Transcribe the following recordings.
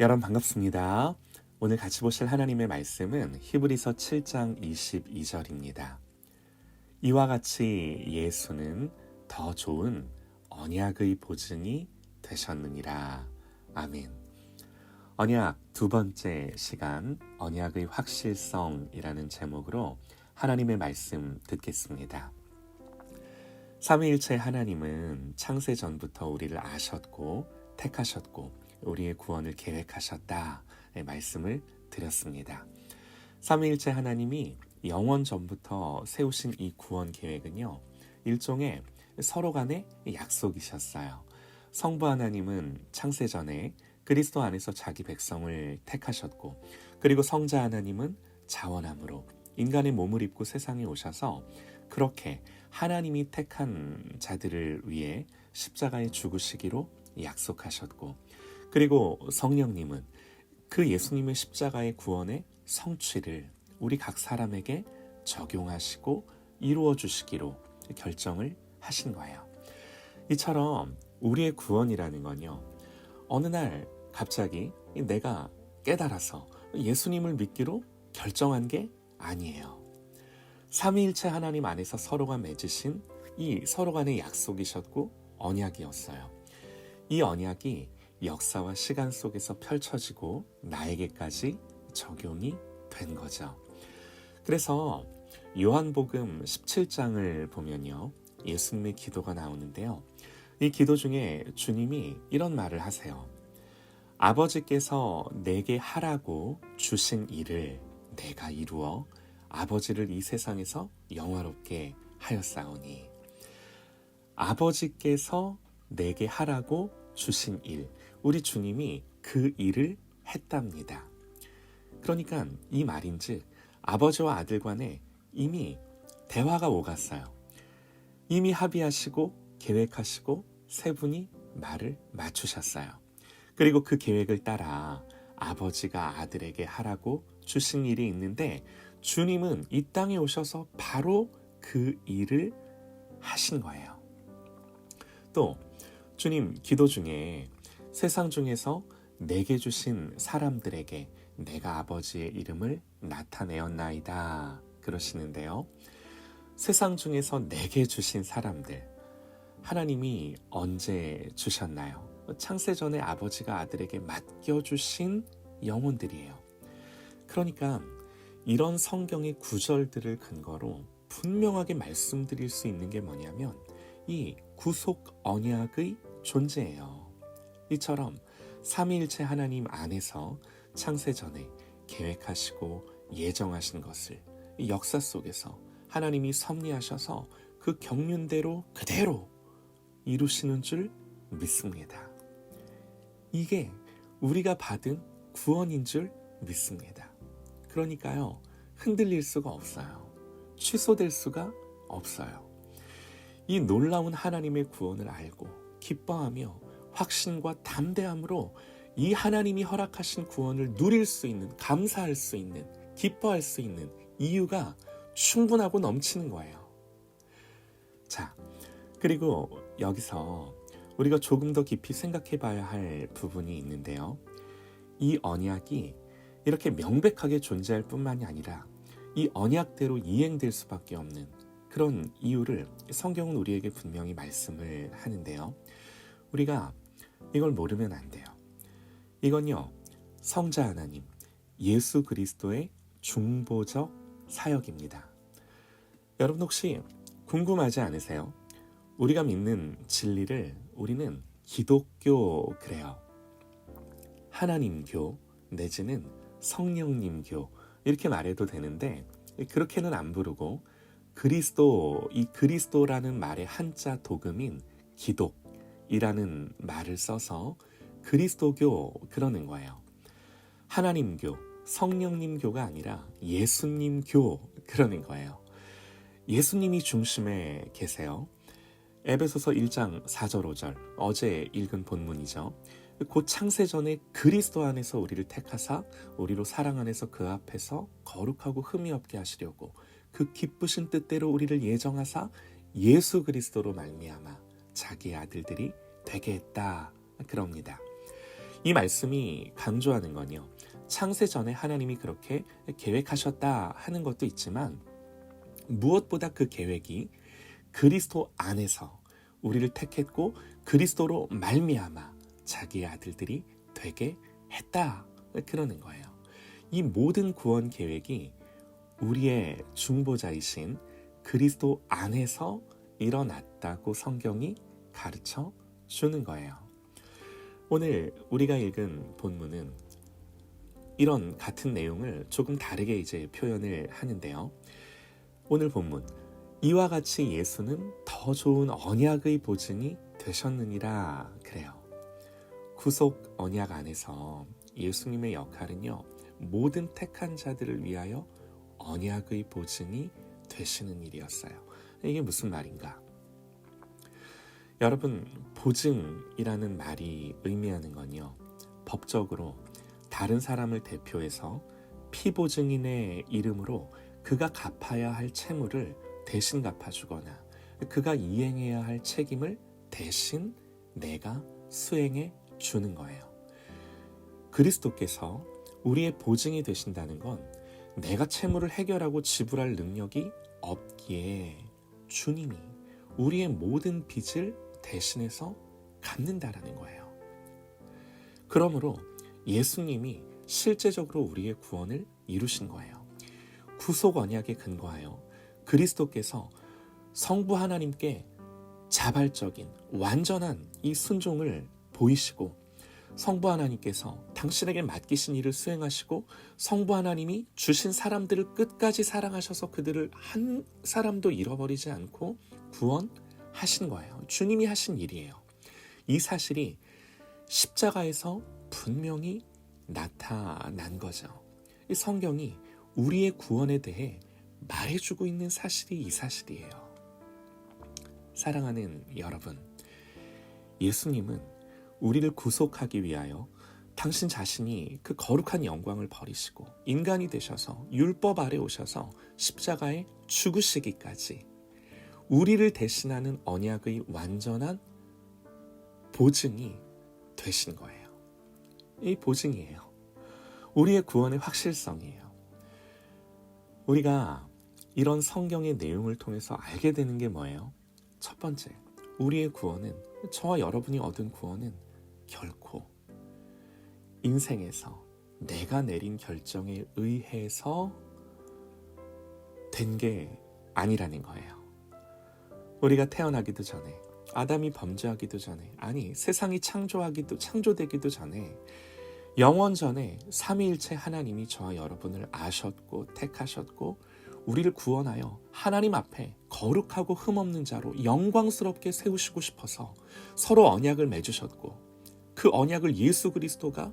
여러분 반갑습니다. 오늘 같이 보실 하나님의 말씀은 히브리서 7장 22절입니다. 이와 같이 예수는 더 좋은 언약의 보증이 되셨느니라. 아멘. 언약 두 번째 시간 언약의 확실성이라는 제목으로 하나님의 말씀 듣겠습니다. 삼위일체 하나님은 창세 전부터 우리를 아셨고 택하셨고 우리의 구원을 계획하셨다. 의 말씀을 드렸습니다. 삼위일체 하나님이 영원 전부터 세우신 이 구원 계획은요. 일종의 서로 간의 약속이셨어요. 성부 하나님은 창세 전에 그리스도 안에서 자기 백성을 택하셨고 그리고 성자 하나님은 자원함으로 인간의 몸을 입고 세상에 오셔서 그렇게 하나님이 택한 자들을 위해 십자가에 죽으시기로 약속하셨고 그리고 성령님은 그 예수님의 십자가의 구원의 성취를 우리 각 사람에게 적용하시고 이루어 주시기로 결정을 하신 거예요. 이처럼 우리의 구원이라는 건요. 어느 날 갑자기 내가 깨달아서 예수님을 믿기로 결정한 게 아니에요. 삼위일체 하나님 안에서 서로가 맺으신 이 서로 간의 약속이셨고 언약이었어요. 이 언약이 역사와 시간 속에서 펼쳐지고 나에게까지 적용이 된 거죠. 그래서 요한복음 17장을 보면요. 예수님의 기도가 나오는데요. 이 기도 중에 주님이 이런 말을 하세요. 아버지께서 내게 하라고 주신 일을 내가 이루어 아버지를 이 세상에서 영화롭게 하였사오니 아버지께서 내게 하라고 주신 일 우리 주님이 그 일을 했답니다. 그러니까 이 말인즉 아버지와 아들 간에 이미 대화가 오갔어요. 이미 합의하시고 계획하시고 세 분이 말을 맞추셨어요. 그리고 그 계획을 따라 아버지가 아들에게 하라고 주신 일이 있는데 주님은 이 땅에 오셔서 바로 그 일을 하신 거예요. 또 주님 기도 중에 세상 중에서 내게 주신 사람들에게 내가 아버지의 이름을 나타내었나이다. 그러시는데요. 세상 중에서 내게 주신 사람들, 하나님이 언제 주셨나요? 창세전에 아버지가 아들에게 맡겨주신 영혼들이에요. 그러니까 이런 성경의 구절들을 근거로 분명하게 말씀드릴 수 있는 게 뭐냐면 이 구속 언약의 존재예요. 이처럼 삼위일체 하나님 안에서 창세 전에 계획하시고 예정하신 것을 역사 속에서 하나님이 섭리하셔서 그 경륜대로 그대로 이루시는 줄 믿습니다. 이게 우리가 받은 구원인 줄 믿습니다. 그러니까요, 흔들릴 수가 없어요. 취소될 수가 없어요. 이 놀라운 하나님의 구원을 알고 기뻐하며 확신과 담대함으로 이 하나님이 허락하신 구원을 누릴 수 있는, 감사할 수 있는, 기뻐할 수 있는 이유가 충분하고 넘치는 거예요. 자, 그리고 여기서 우리가 조금 더 깊이 생각해 봐야 할 부분이 있는데요. 이 언약이 이렇게 명백하게 존재할 뿐만이 아니라 이 언약대로 이행될 수밖에 없는 그런 이유를 성경은 우리에게 분명히 말씀을 하는데요. 우리가 이걸 모르면 안 돼요. 이건요, 성자 하나님, 예수 그리스도의 중보적 사역입니다. 여러분 혹시 궁금하지 않으세요? 우리가 믿는 진리를 우리는 기독교 그래요. 하나님교 내지는 성령님교 이렇게 말해도 되는데 그렇게는 안 부르고 그리스도 이 그리스도라는 말의 한자 도금인 기독 이라는 말을 써서 그리스도교 그러는 거예요. 하나님교, 성령님교가 아니라 예수님교 그러는 거예요. 예수님이 중심에 계세요. 에베소서 1장 4절 5절 어제 읽은 본문이죠. 곧 창세 전에 그리스도 안에서 우리를 택하사 우리로 사랑 안에서 그 앞에서 거룩하고 흠이 없게 하시려고 그 기쁘신 뜻대로 우리를 예정하사 예수 그리스도로 말미암아 자기의 아들들이 되게 했다 그럽니다. 이 말씀이 강조하는 건요. 창세 전에 하나님이 그렇게 계획하셨다 하는 것도 있지만 무엇보다 그 계획이 그리스도 안에서 우리를 택했고 그리스도로 말미암아 자기의 아들들이 되게 했다 그러는 거예요. 이 모든 구원 계획이 우리의 중보자이신 그리스도 안에서 일어났다고 성경이 가르쳐 주는 거예요. 오늘 우리가 읽은 본문은 이런 같은 내용을 조금 다르게 이제 표현을 하는데요. 오늘 본문 이와 같이 예수는 더 좋은 언약의 보증이 되셨느니라 그래요. 구속 언약 안에서 예수님의 역할은요. 모든 택한 자들을 위하여 언약의 보증이 되시는 일이었어요. 이게 무슨 말인가? 여러분, 보증이라는 말이 의미하는 건요. 법적으로 다른 사람을 대표해서 피보증인의 이름으로 그가 갚아야 할 채무를 대신 갚아주거나 그가 이행해야 할 책임을 대신 내가 수행해 주는 거예요. 그리스도께서 우리의 보증이 되신다는 건 내가 채무를 해결하고 지불할 능력이 없기에 주님이 우리의 모든 빚을 대신해서 갚는다라는 거예요. 그러므로 예수님이 실제적으로 우리의 구원을 이루신 거예요. 구속 언약에 근거하여 그리스도께서 성부 하나님께 자발적인 완전한 이 순종을 보이시고 성부 하나님께서 당신에게 맡기신 일을 수행하시고 성부 하나님이 주신 사람들을 끝까지 사랑하셔서 그들을 한 사람도 잃어버리지 않고 구원 하신 거예요. 주님이 하신 일이에요. 이 사실이 십자가에서 분명히 나타난 거죠. 이 성경이 우리의 구원에 대해 말해주고 있는 사실이 이 사실이에요. 사랑하는 여러분, 예수님은 우리를 구속하기 위하여 당신 자신이 그 거룩한 영광을 버리시고 인간이 되셔서 율법 아래 오셔서 십자가에 죽으시기까지 우리를 대신하는 언약의 완전한 보증이 되신 거예요. 이 보증이에요. 우리의 구원의 확실성이에요. 우리가 이런 성경의 내용을 통해서 알게 되는 게 뭐예요? 첫 번째, 우리의 구원은 저와 여러분이 얻은 구원은 결코 인생에서 내가 내린 결정에 의해서 된 게 아니라는 거예요. 우리가 태어나기도 전에 아담이 범죄하기도 전에 아니 세상이 창조하기도 창조되기도 전에 영원 전에 삼위일체 하나님이 저와 여러분을 아셨고 택하셨고 우리를 구원하여 하나님 앞에 거룩하고 흠없는 자로 영광스럽게 세우시고 싶어서 서로 언약을 맺으셨고 그 언약을 예수 그리스도가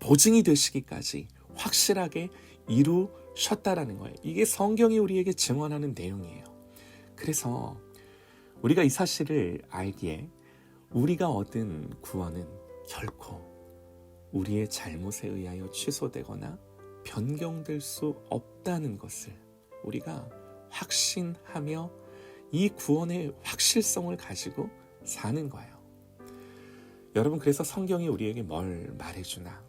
보증이 되시기까지 확실하게 이루셨다라는 거예요. 이게 성경이 우리에게 증언하는 내용이에요. 그래서 우리가 이 사실을 알기에 우리가 얻은 구원은 결코 우리의 잘못에 의하여 취소되거나 변경될 수 없다는 것을 우리가 확신하며 이 구원의 확실성을 가지고 사는 거예요. 여러분, 그래서 성경이 우리에게 뭘 말해주나?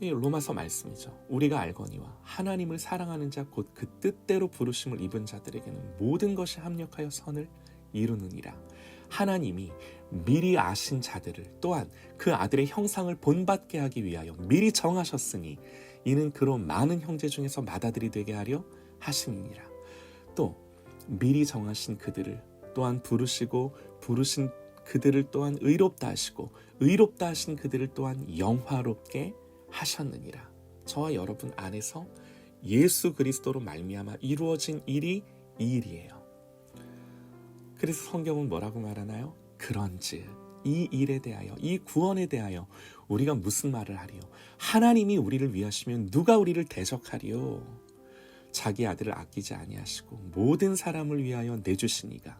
이 로마서 말씀이죠. 우리가 알거니와 하나님을 사랑하는 자 곧 그 뜻대로 부르심을 입은 자들에게는 모든 것이 합력하여 선을 이루느니라. 하나님이 미리 아신 자들을 또한 그 아들의 형상을 본받게 하기 위하여 미리 정하셨으니 이는 그런 많은 형제 중에서 맏아들이 되게 하려 하심이니라. 또 미리 정하신 그들을 또한 부르시고 부르신 그들을 또한 의롭다 하시고 의롭다 하신 그들을 또한 영화롭게 하셨느니라. 저와 여러분 안에서 예수 그리스도로 말미암아 이루어진 일이 이 일이에요. 그래서 성경은 뭐라고 말하나요? 그런즉 이 일에 대하여 이 구원에 대하여 우리가 무슨 말을 하리요? 하나님이 우리를 위하시면 누가 우리를 대적하리요? 자기 아들을 아끼지 아니하시고 모든 사람을 위하여 내주시니가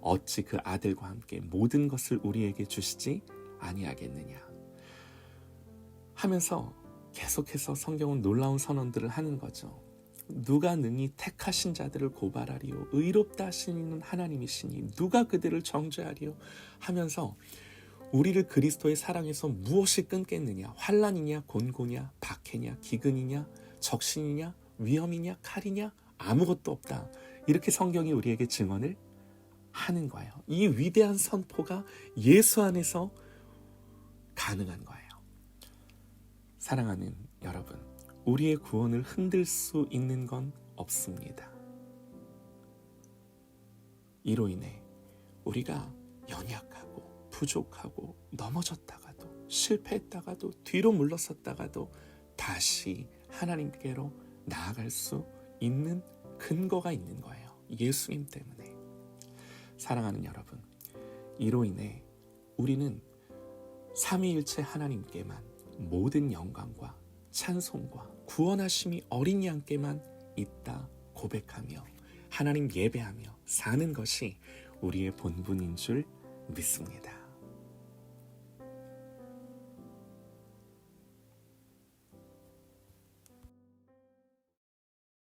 어찌 그 아들과 함께 모든 것을 우리에게 주시지 아니하겠느냐 하면서 계속해서 성경은 놀라운 선언들을 하는 거죠. 누가 능히 택하신 자들을 고발하리요 의롭다 하시는 하나님이시니 누가 그들을 정죄하리요 하면서 우리를 그리스도의 사랑에서 무엇이 끊겠느냐? 환란이냐, 곤고냐, 박해냐, 기근이냐, 적신이냐, 위험이냐, 칼이냐? 아무것도 없다. 이렇게 성경이 우리에게 증언을 하는 거예요. 이 위대한 선포가 예수 안에서 가능한 거예요. 사랑하는 여러분, 우리의 구원을 흔들 수 있는 건 없습니다. 이로 인해 우리가 연약하고 부족하고 넘어졌다가도 실패했다가도 뒤로 물러섰다가도 다시 하나님께로 나아갈 수 있는 근거가 있는 거예요. 예수님 때문에. 사랑하는 여러분, 이로 인해 우리는 삼위일체 하나님께만 모든 영광과 찬송과 구원하심이 어린 양께만 있다 고백하며 하나님 예배하며 사는 것이 우리의 본분인 줄 믿습니다.